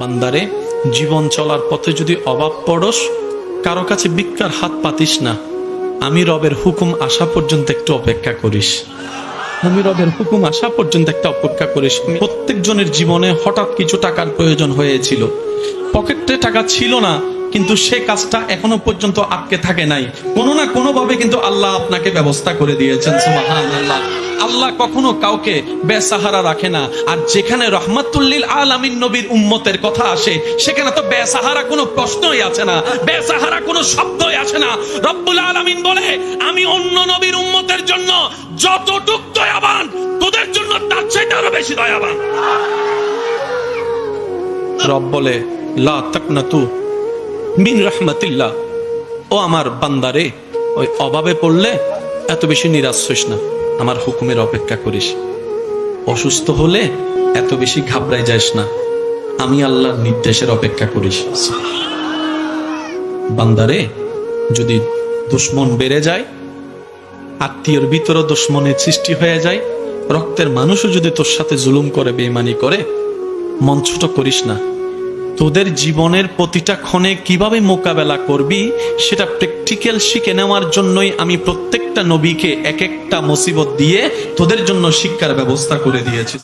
বান্দারে, জীবন চলার পথে যদি অভাব পড়স, কারও কাছে ভিক্ষার হাত পাতিস না। আমি রবের হুকুম আসা পর্যন্ত একটু অপেক্ষা করিস। আমি রবের হুকুম আসা পর্যন্ত একটা অপেক্ষা করিস। প্রত্যেক জনের জীবনে হঠাৎ কিছু টাকার প্রয়োজন হয়েছিল। পকেটে টাকা ছিল না, কিন্তু সে কাজটা এখনও পর্যন্ত আটকে থাকে নাই। কোনো না কোনোভাবে কিন্তু আল্লাহ আপনাকে ব্যবস্থা করে দিয়েছেন সুবহান আল্লাহ আল্লাহ কখনো কাউকে বেসাহারা রাখে না। আর যেখানে রহমাতুল্লিল আলামিন নবীর উম্মতের কথা আসে, সেখানে তো বেসাহারা কোনো প্রশ্নই আছে না, বেসাহারা কোনো শব্দই আসে না। রব্বুল আলামিন বলে, আমি অন্য নবীর উম্মতের জন্য যতটুক দয়াবান, তোদের জন্য তার চাইতে আরও বেশি দয়াবান। রব বলে, লা তাকনাতু মিন রাহমাতিল্লাহ। ও আমার বান্দারে, ওই অভাবে পড়লে এত বেশি নিরাশ হইস না। আমার হুকুমের অপেক্ষা করিস। অসুস্থ হলে এত বেশি ঘাবড়াই যাস না। আমি আল্লাহর নির্দেশের অপেক্ষা করিস। বান্দারে, যদি দুশ্মন বেড়ে যায়, আত্মীয়র ভিতরে দুশ্মনের সৃষ্টি হয়ে যায়, রক্তের মানুষও যদি তোর সাথে জুলুম করে বেমানি করে, মন ছোট করিস না। তোদের জীবনের প্রতিটা ক্ষণে কীভাবে মোকাবেলা করবি, সেটা প্র্যাকটিক্যাল শিখে নেওয়ার জন্যই আমি প্রত্যেকটা নবীকে এক একটা মুসিবত দিয়ে তোদের জন্য শিক্ষার ব্যবস্থা করে দিয়েছি।